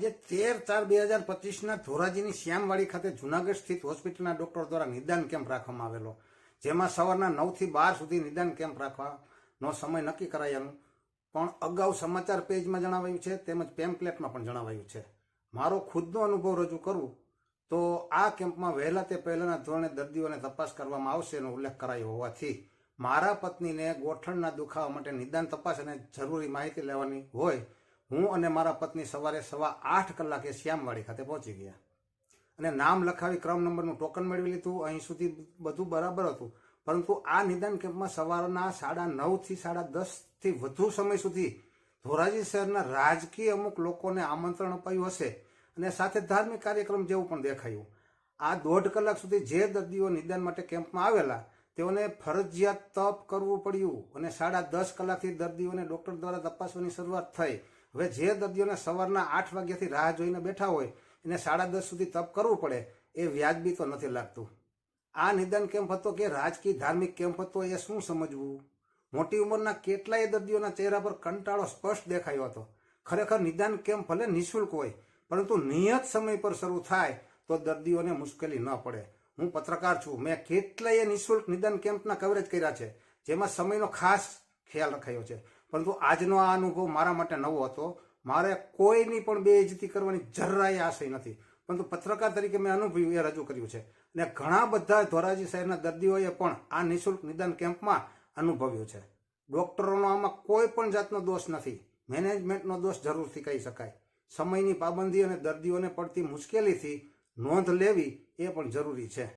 તેર ચાર બે હજાર પચીસના ધોરાજીની શ્યામવાડી ખાતે જુનાગઢ સ્થિત હોસ્પિટલના ડોક્ટર દ્વારા નિદાન કેમ્પ રાખવામાં આવેલો. જેમાં સવારના નવથી બાર સુધી નિદાન કેમ્પ રાખવાનો સમય નક્કી કરાયેલું. પણ અગાઉ સમાચાર પેજમાં જણાવાયું છે, તેમજ પેમ્પલેટમાં પણ જણાવાયું છે. મારો ખુદનો અનુભવ રજૂ કરું તો આ કેમ્પમાં વહેલા તે પહેલાના ધોરણે દર્દીઓને તપાસ કરવામાં આવશે એનો ઉલ્લેખ કરાયો હોવાથી મારા પત્નીને ગોઠણના દુખાવા માટે નિદાન તપાસ અને જરૂરી માહિતી લેવાની હોય હું અને મારા પત્ની સવારે સવા આઠ કલાકે શ્યામવાડી ખાતે પહોંચી ગયા. અને નામ લખાવી ક્રમ નંબરનું ટોકન મેળવી લીધું. અહીં સુધી બધું બરાબર હતું. પરંતુ આ નિદાન કેમ્પમાં સવારના સાડા નવથી સાડા દસથી વધુ સમય સુધી ધોરાજી શહેરના રાજકીય અમુક લોકોને આમંત્રણ અપાયું હશે અને સાથે ધાર્મિક કાર્યક્રમ જેવું પણ દેખાયું. આ દોઢ કલાક સુધી જે દર્દીઓ નિદાન માટે કેમ્પમાં આવેલા, તેઓને ફરજિયાત તપ કરવું પડ્યું અને સાડા દસ કલાકથી દર્દીઓને ડોક્ટર દ્વારા તપાસવાની શરૂઆત થઈ. હવે જે દર્દીઓને સવારના આઠ વાગ્યાથી રાહ જોઈને બેઠા હોય, એને સાડા દસ સુધી તપ કરવું પડે, એ વ્યાજબી તો નથી લાગતું. આ નિદાન કેમ્પ હતો કે રાજકીય ધાર્મિક કેમ્પ હતો એ શું સમજવું? મોટી ઉંમરના કેટલાય દર્દીઓના ચહેરા પર કંટાળો સ્પષ્ટ દેખાયો હતો. ખરેખર નિદાન કેમ્પ ભલે નિઃશુલ્ક હોય, પરંતુ નિયત સમય પર શરૂ થાય તો દર્દીઓને મુશ્કેલી ન પડે. હું પત્રકાર છું. મેં કેટલાય નિઃશુલ્ક નિદાન કેમ્પના કવરેજ કર્યા છે, જેમાં સમયનો ખાસ ખ્યાલ રખાયો છે. પરંતુ આજનો આ અનુભવ મારા માટે નવો હતો. મારે કોઈની પણ બેઇજ્જતી કરવાની જરાય આશય નથી. પરંતુ પત્રકાર તરીકે મેં અનુભવ્યું, એ રજૂ કર્યું છે. અને ઘણા બધા ધોરાજી શહેરના દર્દીઓએ પણ આ નિઃશુલ્ક નિદાન કેમ્પમાં અનુભવ્યું છે. ડોક્ટરોનો આમાં કોઈ પણ જાતનો દોષ નથી. મેનેજમેન્ટનો દોષ જરૂરથી કહી શકાય. સમયની પાબંદી અને દર્દીઓને પડતી મુશ્કેલીથી નોંધ લેવી એ પણ જરૂરી છે.